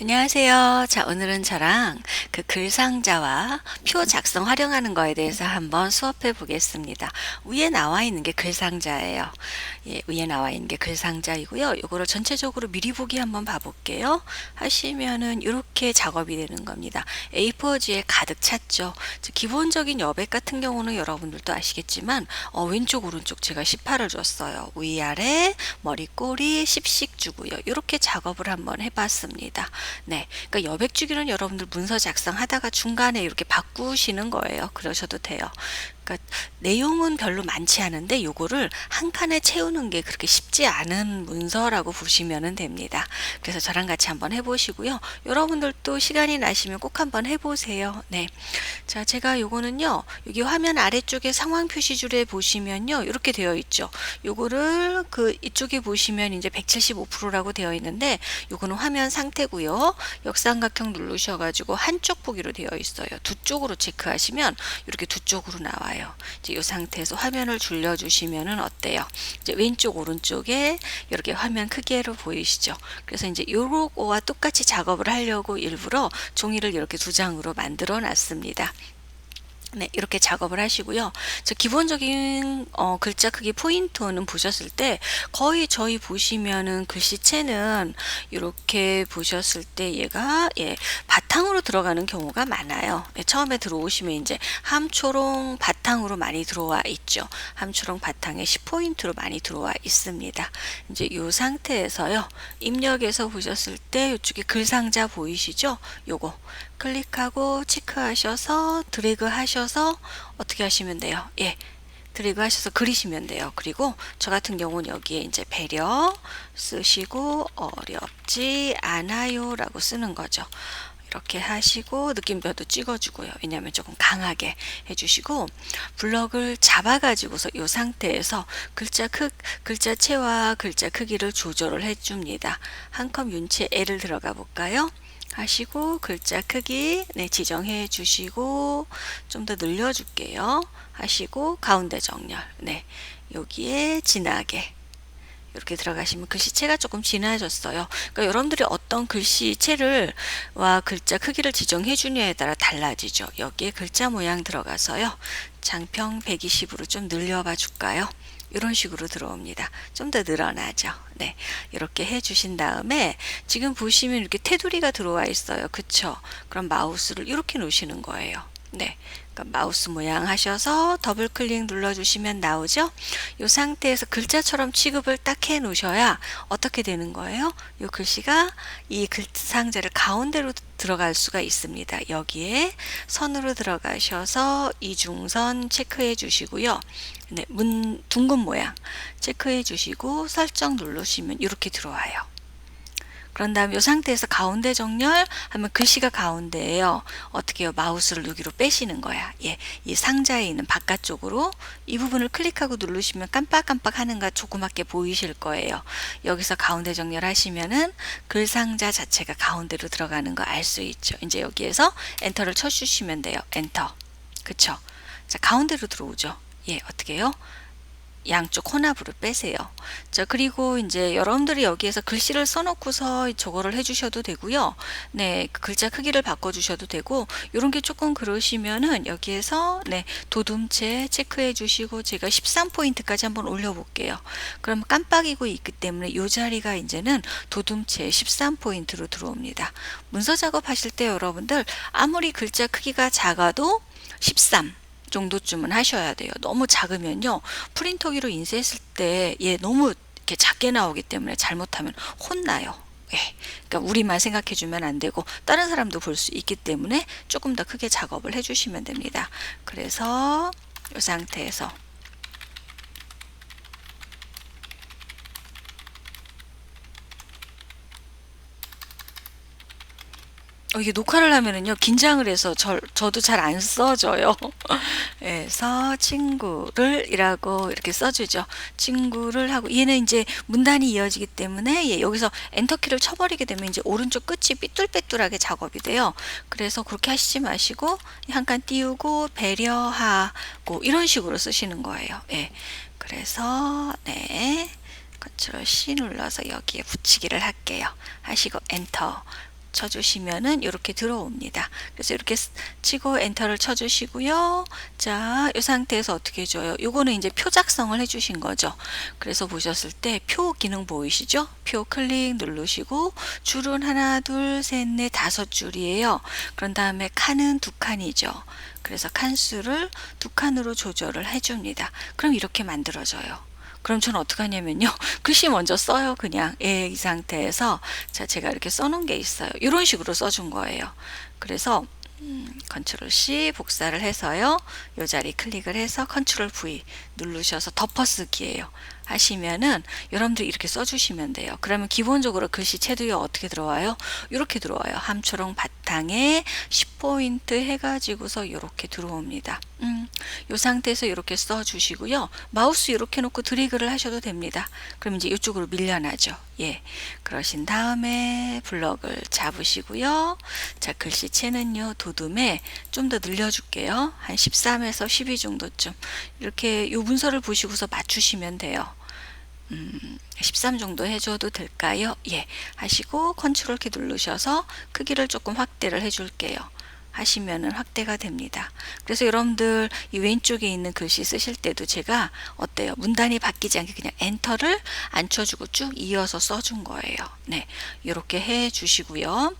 안녕하세요. 자, 오늘은 저랑 그 글상자와 표 작성 활용하는 거에 대해서 한번 수업해 보겠습니다. 위에 나와 있는 게 글상자예요. 예, 위에 나와 있는 게 글상자이고요. 이거를 전체적으로 미리 보기 한번 봐볼게요. 하시면은 이렇게 작업이 되는 겁니다. A4지에 가득 찼죠. 기본적인 여백 같은 경우는 여러분들도 아시겠지만 어, 왼쪽 오른쪽 제가 18을 줬어요. 위아래 머리 꼬리 10씩 주고요. 이렇게 작업을 한번 해봤습니다. 네. 그러니까 여백 주기는 여러분들 문서 작성하다가 중간에 이렇게 바꾸시는 거예요. 그러셔도 돼요. 그러니까 내용은 별로 많지 않은데 요거를 한 칸에 채우는 게 그렇게 쉽지 않은 문서라고 보시면 됩니다. 그래서 저랑 같이 한번 해보시고요. 여러분들도 시간이 나시면 꼭 한번 해보세요. 네. 자, 제가 요거는요. 여기 화면 아래쪽에 상황 표시줄에 보시면요. 이렇게 되어 있죠. 요거를 그 이쪽에 보시면 이제 175%라고 되어 있는데 요거는 화면 상태고요. 역삼각형 누르셔가지고 한쪽 보기로 되어 있어요. 두 쪽으로 체크하시면 이렇게 두 쪽으로 나와요. 나와요. 이제 이 상태에서 화면을 줄여주시면은 어때요? 이제 왼쪽 오른쪽에 이렇게 화면 크기로 보이시죠? 그래서 이제 요거와 똑같이 작업을 하려고 일부러 종이를 이렇게 두 장으로 만들어 놨습니다. 네, 이렇게 작업을 하시고요. 저 기본적인 어, 글자 크기 포인트는 보셨을 때 거의 저희 보시면은 글씨체는 이렇게 보셨을 때 얘가 예, 바탕으로 들어가는 경우가 많아요. 예, 처음에 들어오시면 이제 함초롱 바탕으로 많이 들어와 있죠. 함초롱 바탕에 10포인트로 많이 들어와 있습니다. 이제 이 상태에서요. 입력에서 보셨을 때 이쪽에 글상자 보이시죠? 요거 클릭하고 체크하셔서 드래그 하셔서 어떻게 하시면 돼요? 예. 드래그 하셔서 그리시면 돼요. 그리고 저 같은 경우는 여기에 이제 배려 쓰시고 어렵지 않아요 라고 쓰는 거죠. 이렇게 하시고 느낌표도 찍어주고요. 왜냐하면 조금 강하게 해주시고 블럭을 잡아가지고서 이 상태에서 글자 크 글자체와 글자 크기를 조절을 해줍니다. 한 컵 윤체 L을 들어가 볼까요? 하시고 글자 크기 네, 지정해 주시고 좀 더 늘려 줄게요. 하시고 가운데 정렬 네 여기에 진하게 이렇게 들어가시면 글씨체가 조금 진해졌어요. 그러니까 여러분들이 어떤 글씨체를 와 글자 크기를 지정해 주냐에 따라 달라지죠. 여기에 글자 모양 들어가서요. 장평 120으로 좀 늘려봐 줄까요? 이런 식으로 들어옵니다. 좀 더 늘어나죠. 네. 이렇게 해 주신 다음에 지금 보시면 이렇게 테두리가 들어와 있어요. 그쵸? 그럼 마우스를 이렇게 놓으시는 거예요. 네. 그러니까 마우스 모양 하셔서 더블 클릭 눌러주시면 나오죠. 이 상태에서 글자처럼 취급을 딱 해 놓으셔야 어떻게 되는 거예요? 이 글씨가 이 글 상자를 가운데로 들어갈 수가 있습니다. 여기에 선으로 들어가셔서 이중선 체크해 주시고요. 네, 문 둥근 모양 체크해 주시고 설정 누르시면 이렇게 들어와요. 그런 다음 이 상태에서 가운데 정렬 하면 글씨가 가운데에요. 어떻게 요 마우스를 여기로 빼시는 거야. 예, 이 상자에 있는 바깥쪽으로 이 부분을 클릭하고 누르시면 깜빡깜빡 하는 가 조그맣게 보이실 거예요. 여기서 가운데 정렬 하시면은 글 상자 자체가 가운데로 들어가는 거 알 수 있죠. 이제 여기에서 엔터를 쳐주시면 돼요. 엔터. 그쵸? 자, 가운데로 들어오죠. 예, 어떻게 해요? 양쪽 혼합으로 빼세요. 자, 그리고 이제 여러분들이 여기에서 글씨를 써놓고서 저거를 해주셔도 되고요. 네, 그 글자 크기를 바꿔주셔도 되고, 이런 게 조금 그러시면은 여기에서 네, 도둠체 체크해 주시고, 제가 13포인트까지 한번 올려볼게요. 그럼 깜빡이고 있기 때문에 이 자리가 이제는 도둠체 13포인트로 들어옵니다. 문서 작업하실 때 여러분들 아무리 글자 크기가 작아도 13, 정도쯤은 하셔야 돼요. 너무 작으면요. 프린터기로 인쇄했을 때 얘 너무 이렇게 작게 나오기 때문에 잘못하면 혼나요. 예. 그러니까 우리만 생각해 주면 안 되고 다른 사람도 볼 수 있기 때문에 조금 더 크게 작업을 해 주시면 됩니다. 그래서 이 상태에서 어, 이게 녹화를 하면은요 긴장을 해서 저, 저도 잘 안 써져요. 그래서 친구를 이라고 이렇게 써주죠. 친구를 하고 얘는 이제 문단이 이어지기 때문에 예, 여기서 엔터키를 쳐버리게 되면 이제 오른쪽 끝이 삐뚤빼뚤하게 작업이 돼요. 그래서 그렇게 하시지 마시고 한 칸 띄우고 배려하고 이런 식으로 쓰시는 거예요. 예. 그래서 네. 컨트롤 C 눌러서 여기에 붙이기를 할게요. 하시고 엔터 쳐주시면은 이렇게 들어옵니다. 그래서 이렇게 쓰- 치고 엔터를 쳐주시고요. 자, 이 상태에서 어떻게 해줘요? 요거는 이제 표 작성을 해주신 거죠. 그래서 보셨을 때 표 기능 보이시죠? 표 클릭 누르시고 줄은 하나, 둘, 셋, 넷, 다섯 줄이에요. 그런 다음에 칸은 두 칸이죠. 그래서 칸수를 두 칸으로 조절을 해줍니다. 그럼 이렇게 만들어져요. 그럼 저는 어떻게 하냐면요. 글씨 먼저 써요, 그냥. 예, 이 상태에서. 자, 제가 이렇게 써놓은 게 있어요. 이런 식으로 써준 거예요. 그래서, 음, 컨트롤 C 복사를 해서요. 요 자리 클릭을 해서 컨트롤 V 누르셔서 덮어쓰기예요. 하시면은 여러분들 이렇게 써주시면 돼요. 그러면 기본적으로 글씨체도에 어떻게 들어와요? 이렇게 들어와요. 함초롱 바탕에 10포인트 해가지고서 이렇게 들어옵니다. 음, 이 상태에서 이렇게 써주시고요. 마우스 이렇게 놓고 드래그를 하셔도 됩니다. 그럼 이제 이쪽으로 밀려나죠. 예. 그러신 다음에 블럭을 잡으시고요. 자, 글씨체는요, 도둠에 좀 더 늘려줄게요. 한 13에서 12 정도쯤. 이렇게 요 문서를 보시고서 맞추시면 돼요. 음, 13 정도 해줘도 될까요? 예. 하시고 컨트롤 키 누르셔서 크기를 조금 확대를 해줄게요. 하시면은 확대가 됩니다. 그래서 여러분들 이 왼쪽에 있는 글씨 쓰실 때도 제가 어때요? 문단이 바뀌지 않게 그냥 엔터를 안 쳐주고 쭉 이어서 써준 거예요. 네. 이렇게 해 주시고요.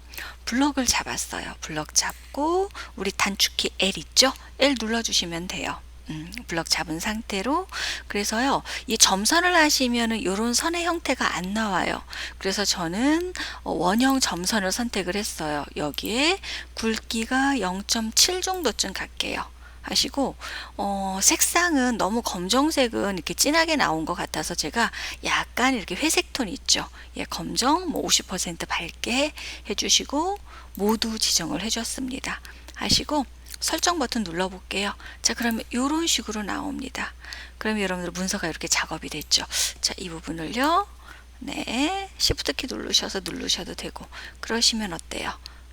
블럭을 잡았어요. 블럭 잡고 우리 단축키 L 있죠? L 눌러주시면 돼요. 음, 블럭 잡은 상태로 그래서요 이 점선을 하시면은 이런 선의 형태가 안 나와요. 그래서 저는 어, 원형 점선을 선택을 했어요. 여기에 굵기가 0.7 정도쯤 갈게요. 하시고 어, 색상은 너무 검정색은 이렇게 진하게 나온 것 같아서 제가 약간 이렇게 회색 톤 있죠. 예, 검정 뭐 50% 밝게 해주시고 모두 지정을 해줬습니다. 하시고 설정 버튼 눌러 볼게요. 자, 그러면 이런 식으로 나옵니다. 그러면 여러분들 문서가 이렇게 작업이 됐죠. 자, 이 부분을요. 네, Shift 키 누르셔서 누르셔도 되고 그러시면 어때요?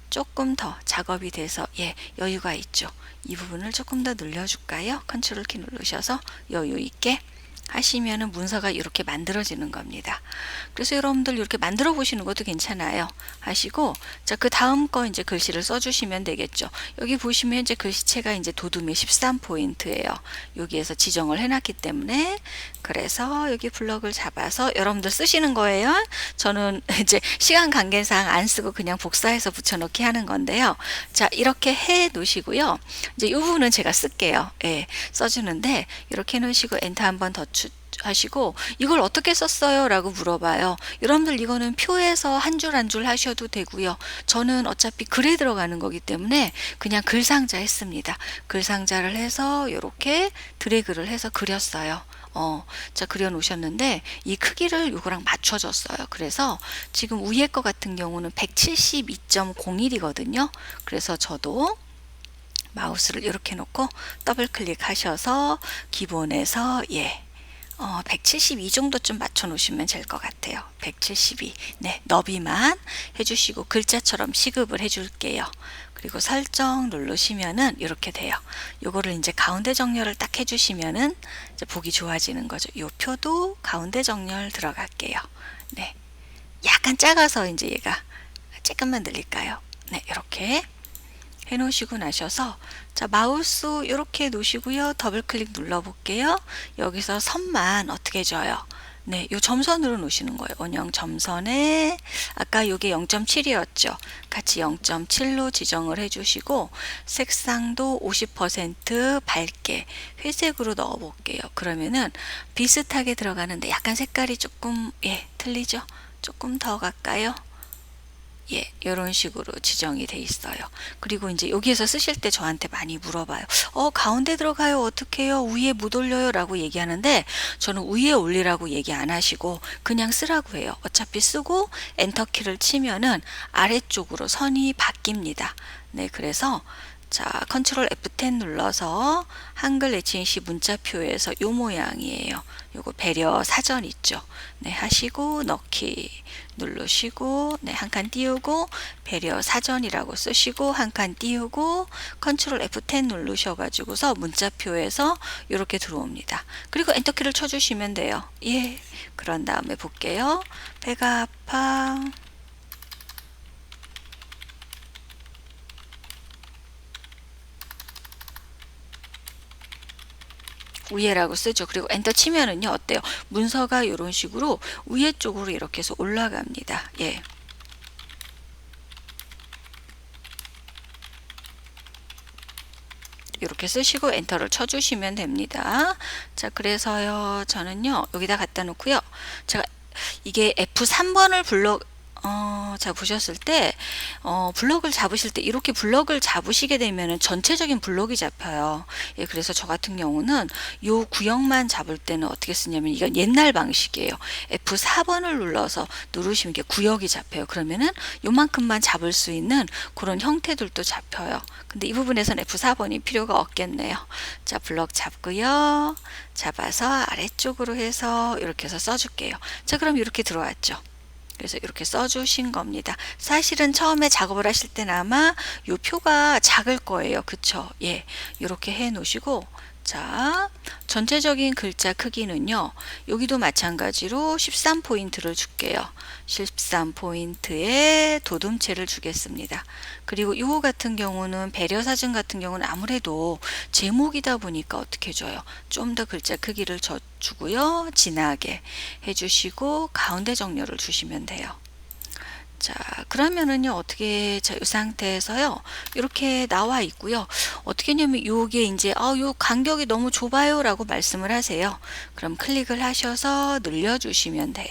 조금 더 작업이 돼서 예, 여유가 있죠. 이 부분을 조금 더 늘려 줄까요? 컨트롤 키 누르셔서 여유 있게 하시면은 문서가 이렇게 만들어지는 겁니다. 그래서 여러분들 이렇게 만들어 보시는 것도 괜찮아요. 하시고 자 그 다음 거 이제 글씨를 써 주시면 되겠죠. 여기 보시면 현재 글씨체가 이제 도둠의 13포인트예요. 여기에서 지정을 해 놨기 때문에 그래서 여기 블럭을 잡아서 여러분들 쓰시는 거예요. 저는 이제 시간 관계상 안 쓰고 그냥 복사해서 붙여 넣기 하는 건데요. 자 이렇게 해 놓으시고요. 이제 이 부분은 제가 쓸게요. 예, 써 주는데 이렇게 해 놓으시고 엔터 한번 더 추, 하시고 이걸 어떻게 썼어요? 라고 물어봐요. 여러분들 이거는 표에서 한줄 한 줄 하셔도 되고요. 저는 어차피 글에 들어가는 거기 때문에 그냥 글상자 했습니다. 글상자를 해서 이렇게 드래그를 해서 그렸어요. 어, 자, 그려 놓으셨는데, 이 크기를 요거랑 맞춰줬어요. 그래서 지금 위에 거 같은 경우는 172.01이거든요. 그래서 저도 마우스를 이렇게 놓고 더블 클릭하셔서 기본에서 예. 어, 172 정도쯤 맞춰 놓으시면 될 것 같아요. 172. 네, 너비만 해주시고 글자처럼 시급을 해줄게요. 그리고 설정 누르시면은 이렇게 돼요. 요거를 이제 가운데 정렬을 딱 해주시면은 보기 좋아지는 거죠. 요 표도 가운데 정렬 들어갈게요. 네, 약간 작아서 이제 얘가 조금만 늘릴까요? 네, 이렇게. 해 놓으시고 나셔서 자 마우스 이렇게 놓으시고요 더블 클릭 눌러 볼게요 여기서 선만 어떻게 해줘요 네, 요 점선으로 놓으시는 거예요. 원형 점선에 아까 요게 0.7이었죠. 같이 0.7로 지정을 해주시고 색상도 50% 밝게 회색으로 넣어 볼게요. 그러면은 비슷하게 들어가는데 약간 색깔이 조금 예 틀리죠. 조금 더 갈까요? 예, 이런 식으로 지정이 돼 있어요. 그리고 이제 여기에서 쓰실 때 저한테 많이 물어봐요. 어, 가운데 들어가요. 어떻게요? 위에 못 올려요? 라고 얘기하는데 저는 위에 올리라고 얘기 안 하시고 그냥 쓰라고 해요. 어차피 쓰고 엔터키를 치면은 아래쪽으로 선이 바뀝니다. 네, 그래서 자, 컨트롤 F10 눌러서 한글 내치시 문자표에서 요 모양이에요. 요거 배려 사전 있죠. 네, 하시고 넣기 누르시고 네, 한 칸 띄우고 배려 사전이라고 쓰시고 한 칸 띄우고 컨트롤 F10 누르셔 가지고서 문자표에서 이렇게 들어옵니다. 그리고 엔터키를 쳐 주시면 돼요. 예. 그런 다음에 볼게요. 배가 아파. 위에라고 쓰죠. 그리고 엔터 치면은요 어때요? 문서가 이런 식으로 위에 쪽으로 이렇게 해서 올라갑니다. 예. 이렇게 쓰시고 엔터를 쳐주시면 됩니다. 자, 그래서요, 저는요, 여기다 갖다 놓고요. 제가 이게 F3번을 불러, 어, 자, 보셨을 때, 어, 블럭을 잡으실 때 이렇게 블럭을 잡으시게 되면은 전체적인 블럭이 잡혀요. 예, 그래서 저 같은 경우는 요 구역만 잡을 때는 어떻게 쓰냐면 이건 옛날 방식이에요. F4번을 눌러서 누르시면 이게 구역이 잡혀요. 그러면은 요만큼만 잡을 수 있는 그런 형태들도 잡혀요. 근데 이 부분에서는 F4번이 필요가 없겠네요. 자, 블럭 잡고요. 잡아서 아래쪽으로 해서 이렇게 해서 써줄게요. 자, 그럼 이렇게 들어왔죠. 그래서 이렇게 써주신 겁니다. 사실은 처음에 작업을 하실 때는 아마 요 표가 작을 거예요. 그쵸? 예. 이렇게 해 놓으시고 자, 전체적인 글자 크기는요. 여기도 마찬가지로 13포인트를 줄게요. 13포인트에 도둠체를 주겠습니다. 그리고 이거 같은 경우는 배려사진 같은 경우는 아무래도 제목이다 보니까 어떻게 줘요? 좀 더 글자 크기를 줘 주고요. 진하게 해주시고 가운데 정렬을 주시면 돼요. 자, 그러면은요, 어떻게, 자, 이 상태에서요, 이렇게 나와 있고요. 어떻게 하냐면, 요게 이제, 아, 요 간격이 너무 좁아요. 라고 말씀을 하세요. 그럼 클릭을 하셔서 늘려주시면 돼요.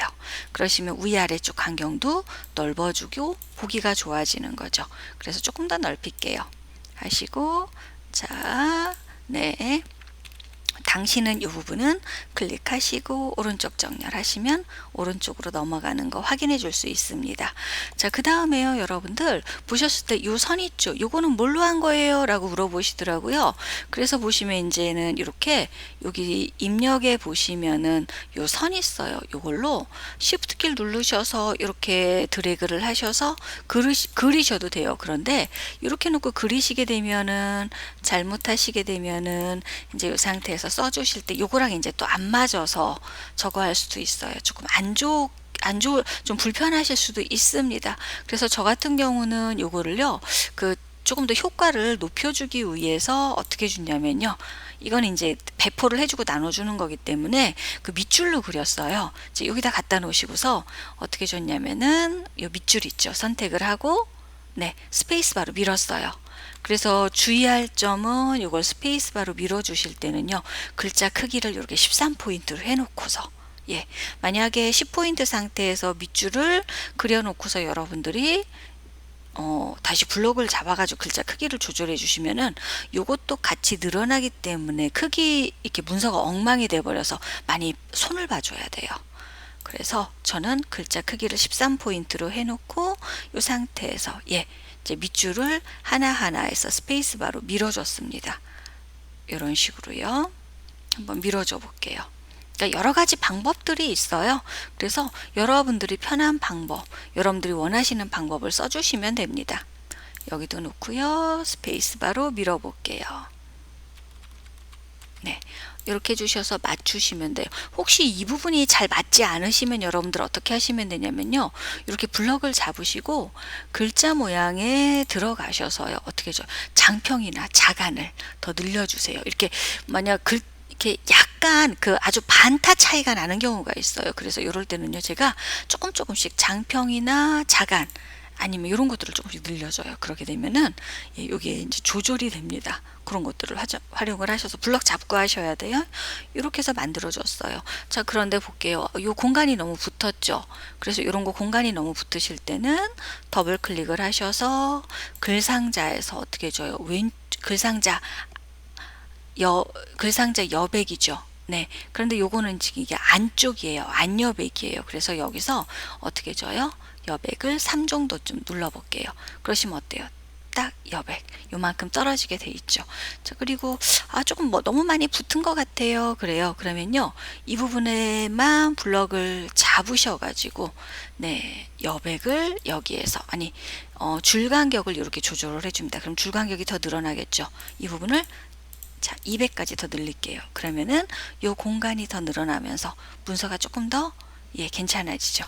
그러시면 위아래 쪽 간격도 넓어주고, 보기가 좋아지는 거죠. 그래서 조금 더 넓힐게요. 하시고, 자, 네. 당신은 이 부분은 클릭하시고 오른쪽 정렬하시면 오른쪽으로 넘어가는 거 확인해 줄 수 있습니다. 자, 그 다음에요, 여러분들 보셨을 때 이 선 있죠? 요거는 뭘로 한 거예요? 라고 물어보시더라고요. 그래서 보시면 이제는 이렇게 여기 입력에 보시면은 요선 있어요. 요걸로 Shift 키를 누르셔서 이렇게 드래그를 하셔서 그리, 그리셔도 돼요. 그런데 이렇게 놓고 그리시게 되면은 잘못하시게 되면은 이제 이 상태에서 써주실 때 요거랑 이제 또 안 맞아서 저거 할 수도 있어요. 조금 안 좋, 안 좋을, 좀 불편하실 수도 있습니다. 그래서 저 같은 경우는 요거를요, 그 조금 더 효과를 높여주기 위해서 어떻게 주냐면요. 이건 이제 배포를 해주고 나눠주는 거기 때문에 그 밑줄로 그렸어요. 이제 여기다 갖다 놓으시고서 어떻게 줬냐면은 요 밑줄 있죠. 선택을 하고 네 스페이스 바로 밀었어요. 그래서 주의할 점은 이걸 스페이스바로 밀어주실 때는요. 글자 크기를 이렇게 13포인트로 해놓고서 예, 만약에 10포인트 상태에서 밑줄을 그려놓고서 여러분들이 어, 다시 블록을 잡아가지고 글자 크기를 조절해 주시면은 요것도 같이 늘어나기 때문에 크기 이렇게 문서가 엉망이 돼 버려서 많이 손을 봐줘야 돼요. 그래서 저는 글자 크기를 13포인트로 해놓고 이 상태에서 예 이제 밑줄을 하나하나에서 스페이스바로 밀어줬습니다. 이런 식으로요. 한번 밀어줘 볼게요. 그러니까 여러 가지 방법들이 있어요. 그래서 여러분들이 편한 방법, 여러분들이 원하시는 방법을 써주시면 됩니다. 여기도 놓고요. 스페이스바로 밀어볼게요. 네. 이렇게 해주셔서 맞추시면 돼요. 혹시 이 부분이 잘 맞지 않으시면 여러분들 어떻게 하시면 되냐면요. 이렇게 블럭을 잡으시고 글자 모양에 들어가셔서요. 어떻게 죠 장평이나 자간을 더 늘려주세요. 이렇게 만약 글 이렇게 약간 그 아주 반타 차이가 나는 경우가 있어요. 그래서 이럴 때는요, 제가 조금 조금씩 장평이나 자간 아니면 이런 것들을 조금씩 늘려줘요. 그렇게 되면은 예, 여기에 이제 조절이 됩니다. 그런 것들을 하자, 활용을 하셔서 블럭 잡고 하셔야 돼요. 이렇게 해서 만들어줬어요. 자, 그런데 볼게요. 이 공간이 너무 붙었죠. 그래서 이런 거 공간이 너무 붙으실 때는 더블 클릭을 하셔서 글상자에서 어떻게 해줘요? 왼 글상자 여 글상자 여백이죠. 네. 그런데 요거는 지금 이게 안쪽이에요. 안여백이에요. 그래서 여기서 어떻게 줘요? 여백을 3 정도쯤 눌러볼게요. 그러시면 어때요? 딱 여백 요만큼 떨어지게 돼 있죠. 자 그리고 아 조금 뭐 너무 많이 붙은 것 같아요. 그래요. 그러면요 이 부분에만 블럭을 잡으셔 가지고 네 여백을 여기에서 아니 어, 줄 간격을 이렇게 조절을 해줍니다. 그럼 줄 간격이 더 늘어나겠죠. 이 부분을 자 200까지 더 늘릴게요. 그러면은 요 공간이 더 늘어나면서 문서가 조금 더 예, 괜찮아지죠.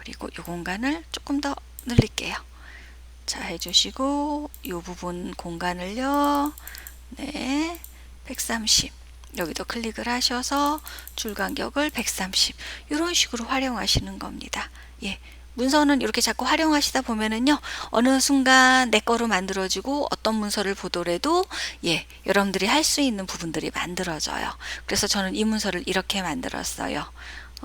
그리고 이 공간을 조금 더 늘릴게요. 자, 해주시고 이 부분 공간을요. 네, 130. 여기도 클릭을 하셔서 줄 간격을 130 이런 식으로 활용하시는 겁니다. 예. 문서는 이렇게 자꾸 활용하시다 보면은요 어느 순간 내 거로 만들어지고 어떤 문서를 보더라도 예 여러분들이 할 수 있는 부분들이 만들어져요 그래서 저는 이 문서를 이렇게 만들었어요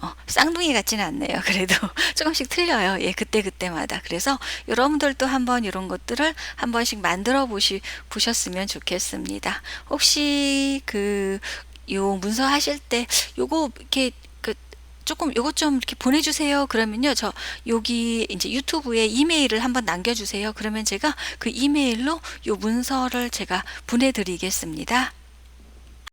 어, 쌍둥이 같지는 않네요. 그래도 조금씩 틀려요. 예, 그때 그때마다. 그래서 여러분들도 한번 이런 것들을 한 번씩 만들어 보시 보셨으면 좋겠습니다. 혹시 그 요 문서 하실 때 요거 이렇게 그 조금 요것 좀 이렇게 보내주세요. 그러면요, 저 여기 이제 유튜브에 이메일을 한번 남겨주세요. 그러면 제가 그 이메일로 요 문서를 제가 보내드리겠습니다.